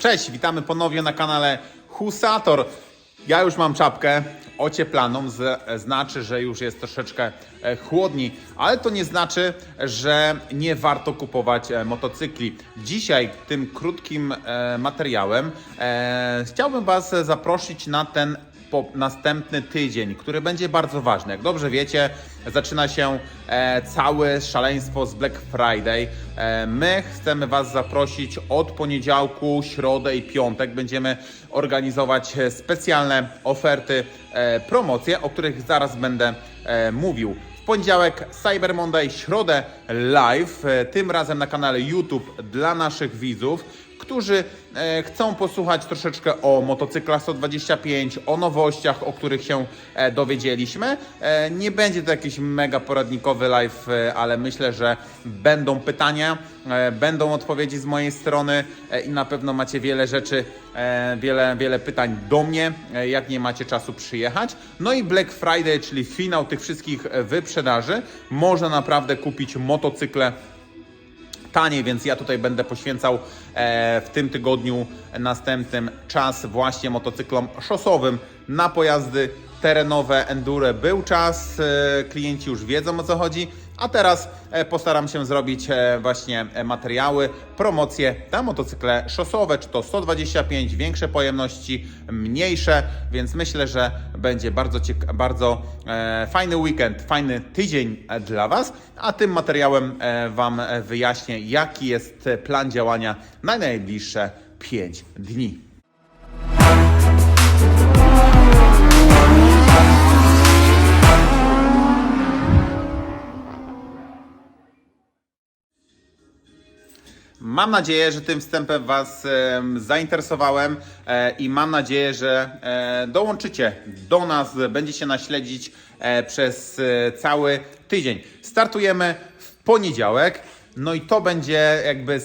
Cześć, witamy ponownie na kanale Husator. Ja już mam czapkę ocieplaną, z, znaczy, że już jest troszeczkę e, chłodniej, ale to nie znaczy, że nie warto kupować e, motocykli. Dzisiaj tym krótkim e, materiałem chciałbym Was zaprosić na ten po następny tydzień, który będzie bardzo ważny. Jak dobrze wiecie, zaczyna się e, całe szaleństwo z Black Friday. E, my chcemy Was zaprosić od poniedziałku, środę i piątek. Będziemy organizować e, specjalne oferty, e, promocje, o których zaraz będę e, mówił. W poniedziałek Cyber Monday, środę live, e, tym razem na kanale YouTube dla naszych widzów którzy e, chcą posłuchać troszeczkę o motocyklach 125, o nowościach, o których się e, dowiedzieliśmy. E, nie będzie to jakiś mega poradnikowy live, ale myślę, że będą pytania, będą odpowiedzi z mojej strony i na pewno macie wiele rzeczy, wiele, wiele pytań do mnie, jak nie macie czasu przyjechać. No i Black Friday, czyli finał tych wszystkich wyprzedaży. Można naprawdę kupić motocykle taniej, więc ja tutaj będę poświęcał e, w tym tygodniu następnym czas właśnie motocyklom szosowym na pojazdy terenowe, enduro. Był czas, e, klienci już wiedzą o co chodzi, a teraz e, postaram się zrobić e, właśnie e, materiały, promocje na motocykle szosowe, czy to 125, większe pojemności, mniejsze, więc myślę, że będzie bardzo, bardzo fajny weekend, fajny tydzień dla Was, a tym materiałem Wam wyjaśnię, jaki jest plan działania na najbliższe 5 dni. Mam nadzieję, że tym wstępem Was em, zainteresowałem e, i mam nadzieję, że e, dołączycie do nas, będziecie nas śledzić e, przez cały tydzień. Startujemy w poniedziałek, no i to będzie jakby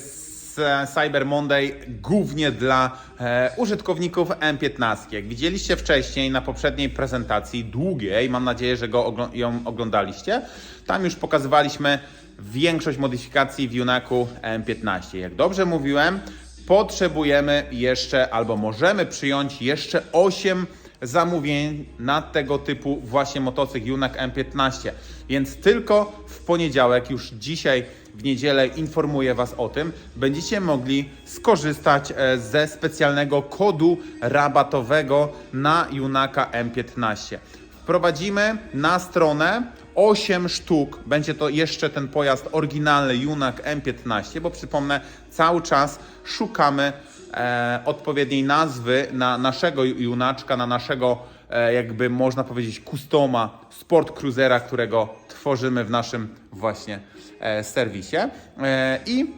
s- Cyber Monday głównie dla e, użytkowników M15. Jak widzieliście wcześniej na poprzedniej prezentacji, długiej, mam nadzieję, że go ogl- ją oglądaliście, tam już pokazywaliśmy większość modyfikacji w Junaku M15. Jak dobrze mówiłem, potrzebujemy jeszcze albo możemy przyjąć jeszcze 8 zamówień na tego typu właśnie motocykl Junak M15. Więc tylko w poniedziałek, już dzisiaj w niedzielę informuję Was o tym, będziecie mogli skorzystać e, ze specjalnego kodu rabatowego na Junaka M15. Wprowadzimy na stronę 8 sztuk. Będzie to jeszcze ten pojazd oryginalny Junak M15, bo przypomnę, cały czas szukamy e, odpowiedniej nazwy na naszego Junaczka, na naszego jakby można powiedzieć customa Sport Cruisera, którego tworzymy w naszym właśnie e, serwisie. E, I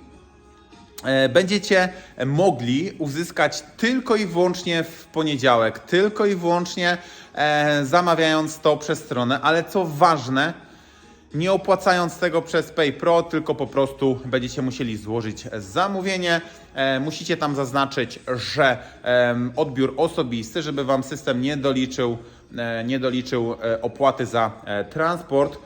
e, będziecie mogli uzyskać tylko i wyłącznie w poniedziałek, tylko i wyłącznie e, zamawiając to przez stronę, ale co ważne, nie opłacając tego przez PayPro, tylko po prostu będziecie musieli złożyć zamówienie. E, musicie tam zaznaczyć, że odbiór osobisty, żeby Wam system nie doliczył, e, nie doliczył e, opłaty za transport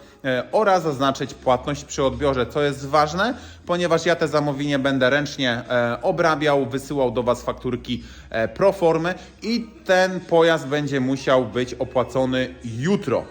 oraz zaznaczyć płatność przy odbiorze, co jest ważne, ponieważ ja te zamówienie będę ręcznie obrabiał, wysyłał do Was fakturki e, pro formy i ten pojazd będzie musiał być opłacony jutro.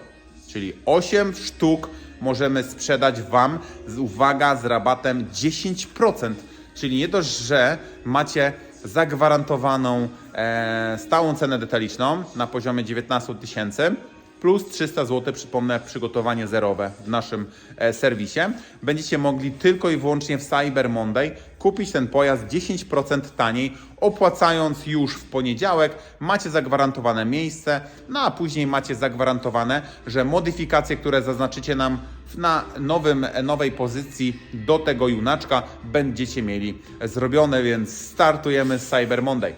Czyli 8 sztuk możemy sprzedać Wam, z, uwaga, z rabatem 10%. Czyli nie dość, że macie zagwarantowaną e, stałą cenę detaliczną na poziomie 19 tysięcy, plus 300 zł, przypomnę, przygotowanie zerowe w naszym e, serwisie. Będziecie mogli tylko i wyłącznie w Cyber Monday kupić ten pojazd 10% taniej, opłacając już w poniedziałek. Macie zagwarantowane miejsce, no a później macie zagwarantowane, że modyfikacje, które zaznaczycie nam na nowym, nowej pozycji do tego junaczka, będziecie mieli zrobione, więc startujemy z Cyber Monday.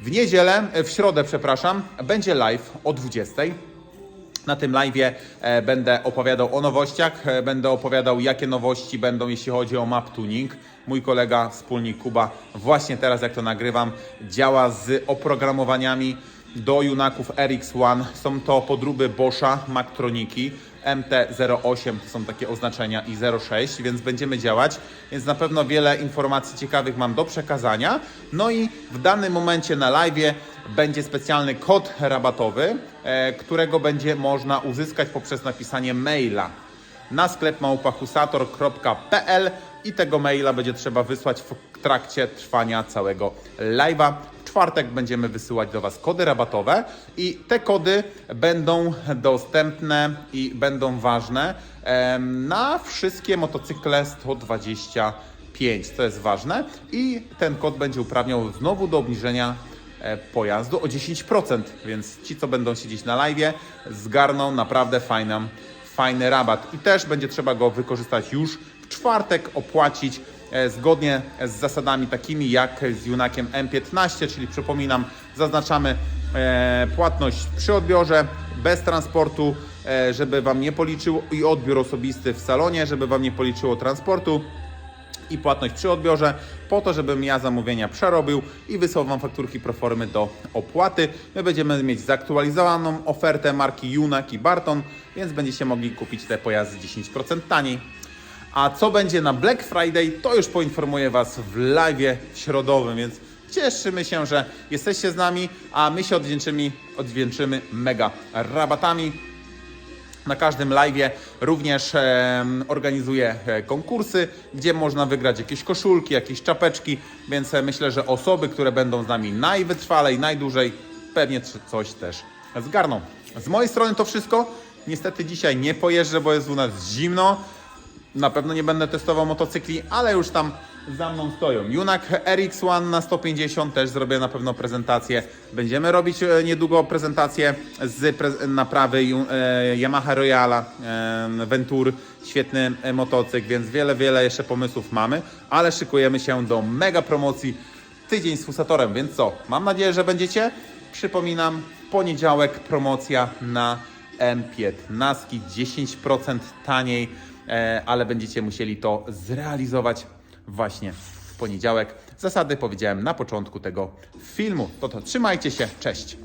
W niedzielę, w środę, przepraszam, będzie live o 20. Na tym live e, będę opowiadał o nowościach, e, będę opowiadał jakie nowości będą jeśli chodzi o map tuning. Mój kolega, wspólnik Kuba właśnie teraz jak to nagrywam działa z oprogramowaniami do Junaków RX1. Są to podróby Boscha Mactroniki. MT08 to są takie oznaczenia i 06, więc będziemy działać. Więc na pewno wiele informacji ciekawych mam do przekazania. No i w danym momencie na live będzie specjalny kod rabatowy, e, którego będzie można uzyskać poprzez napisanie maila na sklep małpahusator.pl i tego maila będzie trzeba wysłać w trakcie trwania całego live'a. W czwartek będziemy wysyłać do Was kody rabatowe i te kody będą dostępne i będą ważne na wszystkie motocykle 125, co jest ważne i ten kod będzie uprawniał znowu do obniżenia pojazdu o 10%, więc ci, co będą siedzieć na live, zgarną naprawdę fajną, fajny rabat. I też będzie trzeba go wykorzystać już w czwartek, opłacić e, zgodnie z zasadami takimi jak z Junakiem M15, czyli przypominam, zaznaczamy e, płatność przy odbiorze, bez transportu, e, żeby Wam nie policzyło i odbiór osobisty w salonie, żeby Wam nie policzyło transportu i płatność przy odbiorze, po to, żebym ja zamówienia przerobił i wysłał Wam fakturki proformy do opłaty. My będziemy mieć zaktualizowaną ofertę marki Junak i Barton, więc będziecie mogli kupić te pojazdy 10% taniej. A co będzie na Black Friday, to już poinformuję Was w live środowym, więc cieszymy się, że jesteście z nami, a my się odwdzięczymy, odwdzięczymy mega rabatami. Na każdym live również organizuję e, konkursy, gdzie można wygrać jakieś koszulki, jakieś czapeczki, więc e, myślę, że osoby, które będą z nami najwytrwalej, najdłużej, pewnie coś też zgarną. Z mojej strony to wszystko. Niestety dzisiaj nie pojeżdżę, bo jest u nas zimno. Na pewno nie będę testował motocykli, ale już tam za mną stoją. Junak RX1 na 150 też zrobię na pewno prezentację. Będziemy robić e, niedługo prezentację z naprawy e, Yamaha Royala Ventur. Świetny motocykl, więc wiele, wiele jeszcze pomysłów mamy, ale szykujemy się do mega promocji tydzień z Fusatorem, więc co? Mam nadzieję, że będziecie. Przypominam, poniedziałek promocja na M15, 10% taniej, e, ale będziecie musieli to zrealizować właśnie w poniedziałek. Zasady powiedziałem na początku tego filmu. To to trzymajcie się, cześć.